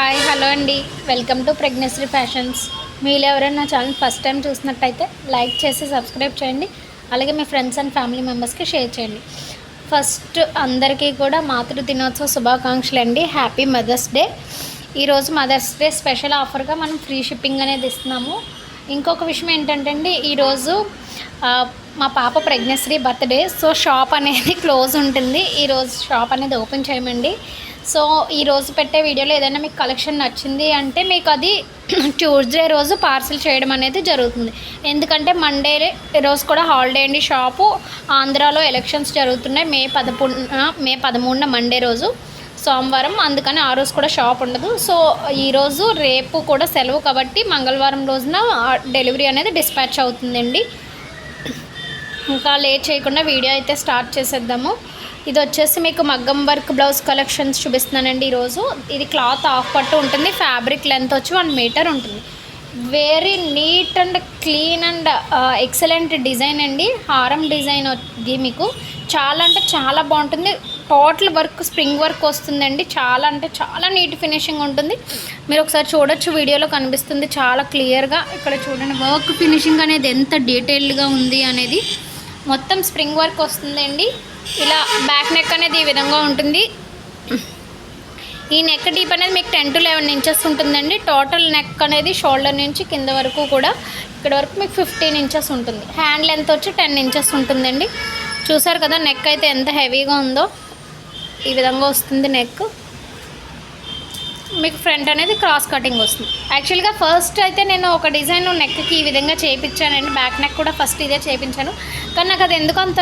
Hi hello అండి. Welcome to pregnancy fashions. మీరు ఎవరైనా నా ఛానల్ ఫస్ట్ టైం చూసినట్టయితే లైక్ చేసి సబ్స్క్రైబ్ చేయండి. అలాగే మీ ఫ్రెండ్స్ అండ్ ఫ్యామిలీ మెంబర్స్కి షేర్ చేయండి. ఫస్ట్ అందరికీ కూడా మాతృ దినోత్సవ శుభాకాంక్షలు అండి. Happy mother's day. ఈరోజు మదర్స్ డే స్పెషల్ ఆఫర్గా మనం ఫ్రీ షిప్పింగ్ అనేది ఇస్తున్నాము. ఇంకొక విషయం ఏంటంటే అండి ఈరోజు మా పాప ప్రెగ్నెన్సీ బర్త్డే. సో షాప్ అనేది క్లోజ్ ఉంటుంది. ఈరోజు షాప్ అనేది ఓపెన్ చేయమండి. సో ఈరోజు పెట్టే వీడియోలో ఏదైనా మీకు కలెక్షన్ నచ్చింది అంటే మీకు అది ట్యూస్డే రోజు పార్సిల్ చేయడం అనేది జరుగుతుంది. ఎందుకంటే మండే రోజు కూడా హాలిడే అండి షాపు. ఆంధ్రాలో ఎలక్షన్స్ జరుగుతున్నాయి. మే పదమూడున మే పదమూడున మండే రోజు. సోమవారం అందుకని ఆ రోజు కూడా షాప్ ఉండదు. సో ఈరోజు రేపు కూడా సెలవు కాబట్టి మంగళవారం రోజున డెలివరీ అనేది డిస్పాచ్ అవుతుందండి. ఇంకా లేట్ చేయకుండా వీడియో అయితే స్టార్ట్ చేసేద్దాము. ఇది వచ్చేసి మీకు మగ్గం వర్క్ బ్లౌజ్ కలెక్షన్స్ చూపిస్తున్నానండి ఈరోజు. ఇది క్లాత్ ఆఫ్ పట్టు ఉంటుంది ఫ్యాబ్రిక్ లెంత్ వచ్చి వన్ మీటర్ ఉంటుంది. Very neat and clean and excellent design అండి. హారం డిజైన్ ఇది మీకు చాలా అంటే చాలా బాగుంటుంది. టోటల్ వర్క్ స్ప్రింగ్ వర్క్ వస్తుందండి. చాలా అంటే చాలా నీట్ ఫినిషింగ్ ఉంటుంది. మీరు ఒకసారి చూడొచ్చు వీడియోలో కనిపిస్తుంది. చాలా క్లియర్గా ఇక్కడ చూడండి వర్క్ ఫినిషింగ్ అనేది ఎంత డీటెయిల్డ్గా ఉంది అనేది. మొత్తం స్ప్రింగ్ వర్క్ వస్తుందండి. ఇలా బ్యాక్ నెక్ అనేది ఈ విధంగా ఉంటుంది. ఈ నెక్ డీప్ అనేది మీకు టెన్ టు లెవెన్ ఇంచెస్ ఉంటుందండి. టోటల్ నెక్ అనేది షోల్డర్ నుంచి కింద వరకు కూడా ఇక్కడ వరకు మీకు ఫిఫ్టీన్ ఇంచెస్ ఉంటుంది. హ్యాండ్ లెంత్ వచ్చి టెన్ ఇంచెస్ ఉంటుందండి. చూసారు కదా నెక్ అయితే ఎంత హెవీగా ఉందో. ఈ విధంగా వస్తుంది నెక్. మీకు ఫ్రంట్ అనేది క్రాస్ కటింగ్ వస్తుంది. యాక్చువల్గా ఫస్ట్ అయితే నేను ఒక డిజైన్ నెక్కి ఈ విధంగా చేయించానండి బ్యాక్ నెక్ కూడా ఫస్ట్ ఇదే చేయించాను కానీ నాకు అది ఎందుకు అంత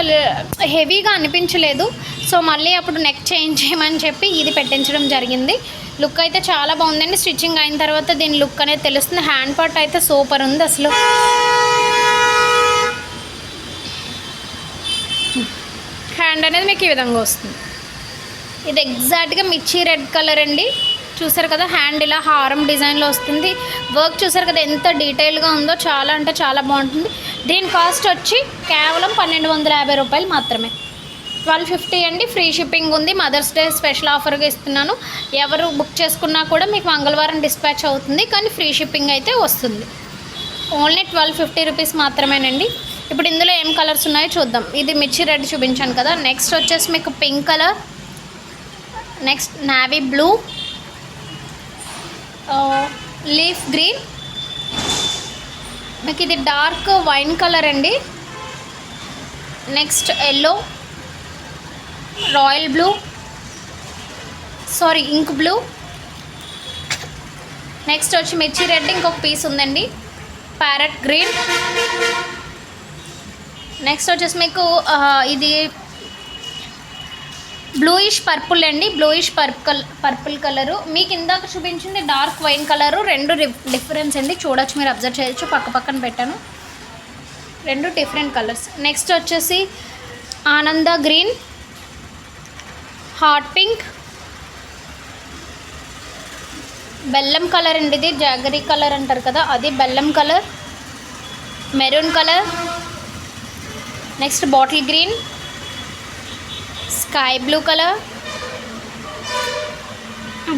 హెవీగా అనిపించలేదు. సో మళ్ళీ అప్పుడు నెక్ చేంజ్ చేయమని చెప్పి ఇది పెట్టించడం జరిగింది. లుక్ అయితే చాలా బాగుందండి. స్టిచ్చింగ్ అయిన తర్వాత దీని లుక్ అనేది తెలుస్తుంది. హ్యాండ్ పార్ట్ అయితే సూపర్ ఉంది అసలు. హ్యాండ్ అనేది మీకు ఈ విధంగా వస్తుంది. ఇది ఎగ్జాక్ట్గా మిర్చి రెడ్ కలర్ అండి. చూసారు కదా హ్యాండ్ ఇలా హారం డిజైన్లో వస్తుంది. వర్క్ చూసారు కదా ఎంత డీటెయిల్గా ఉందో చాలా అంటే చాలా బాగుంటుంది. దీని కాస్ట్ వచ్చి కేవలం పన్నెండు వందల యాభై రూపాయలు మాత్రమే. ట్వెల్వ్ ఫిఫ్టీ అండి ఫ్రీ షిప్పింగ్ ఉంది. మదర్స్ డే స్పెషల్ ఆఫర్గా ఇస్తున్నాను. ఎవరు బుక్ చేసుకున్నా కూడా మీకు మంగళవారం డిస్పాచ్ అవుతుంది కానీ ఫ్రీ షిప్పింగ్ అయితే వస్తుంది. ఓన్లీ ట్వెల్వ్ ఫిఫ్టీ రూపీస్ మాత్రమేనండి. ఇప్పుడు ఇందులో ఏం కలర్స్ ఉన్నాయో చూద్దాం. ఇది మిర్చి రెడ్ చూపించాను కదా. నెక్స్ట్ వచ్చేసి మీకు pink colour next navy blue leaf green. మీకు ఇది డార్క్ వైన్ కలర్ అండి. Next yellow. Royal blue. Sorry ink blue. Next వచ్చి మిర్చి రెడ్ ఇంకొక పీస్ ఉందండి. Parrot green. నెక్స్ట్ వచ్చేసి మీకు ఇది బ్లూయిష్ పర్పుల్ అండి. Bluish purple purple colour. మీకు ఇందాక చూపించింది డార్క్ వైన్ కలరు. రెండు డిఫరెన్స్ అండి. చూడొచ్చు మీరు అబ్జర్వ్ చేయొచ్చు. పక్క పక్కన పెట్టాను. రెండు డిఫరెంట్ కలర్స్. నెక్స్ట్ వచ్చేసి ఆనంద గ్రీన్ హాట్ పింక్. బెల్లం కలర్ అండి ఇది. జాగరీ కలర్ అంటారు కదా అది బెల్లం colour. Maroon colour. Next bottle green. Sky blue colour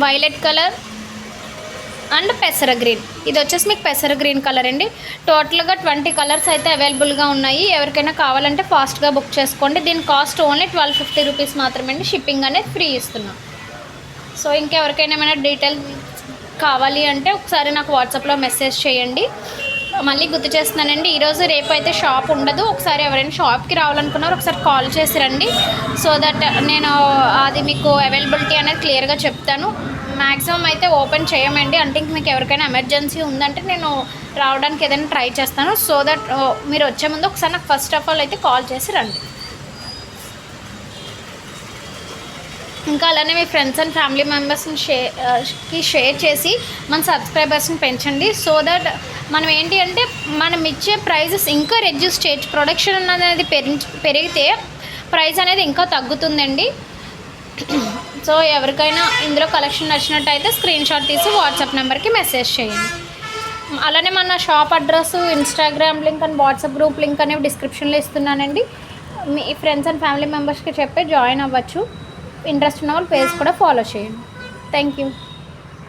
violet colour and పెసర గ్రీన్. ఇది వచ్చేసి మీకు పెసర గ్రీన్ కలర్ అండి. టోటల్గా ట్వంటీ కలర్స్ అయితే అవైలబుల్గా ఉన్నాయి. ఎవరికైనా కావాలంటే ఫాస్ట్గా బుక్ చేసుకోండి. దీని cost only twelve fifty rupees మాత్రమే అండి షిప్పింగ్ అనేది ఫ్రీ ఇస్తున్నాం. సో ఇంకెవరికైనా ఏమైనా డీటెయిల్ కావాలి అంటే ఒకసారి నాకు వాట్సాప్లో మెసేజ్ చేయండి. మళ్ళీ గుర్తు చేస్తున్నానండి ఈరోజు రేపు అయితే షాప్ ఉండదు. ఒకసారి ఎవరైనా షాప్కి రావాలనుకున్నారో ఒకసారి కాల్ చేసి రండి. సో దట్ నేను అది మీకు అవైలబిలిటీ అనేది క్లియర్గా చెప్తాను. మ్యాక్సిమం అయితే ఓపెన్ చేయమండి. అంటే ఇంక మీకు ఎవరికైనా ఎమర్జెన్సీ ఉందంటే నేను రావడానికి ఏదైనా ట్రై చేస్తాను. సో దట్ మీరు వచ్చే ముందు ఒకసారి నాకు ఫస్ట్ ఆఫ్ ఆల్ అయితే కాల్ చేసి రండి. ఇంకా అలానే మీ ఫ్రెండ్స్ అండ్ ఫ్యామిలీ మెంబర్స్ని షేర్కి షేర్ చేసి మన సబ్స్క్రైబర్స్ని పెంచండి. సో దట్ మనం ఏంటి అంటే మనం ఇచ్చే ప్రైజెస్ ఇంకా రెడ్యూస్ చేయొచ్చు ప్రొడక్షన్ అనేది పెరిగితే ప్రైస్ అనేది ఇంకా తగ్గుతుందండి. సో ఎవరికైనా ఇందులో కలెక్షన్ నచ్చినట్టయితే స్క్రీన్ షాట్ తీసి వాట్సాప్ నెంబర్కి మెసేజ్ చేయండి. అలానే మన shop address Instagram link and WhatsApp group link అనేవి డిస్క్రిప్షన్లో ఇస్తున్నానండి. మీ ఫ్రెండ్స్ అండ్ ఫ్యామిలీ మెంబర్స్కి చెప్పి జాయిన్ అవ్వచ్చు. ఇంట్రెస్ట్ ఉన్న వాళ్ళు పేజ్ కూడా ఫాలో చేయండి. Thank you.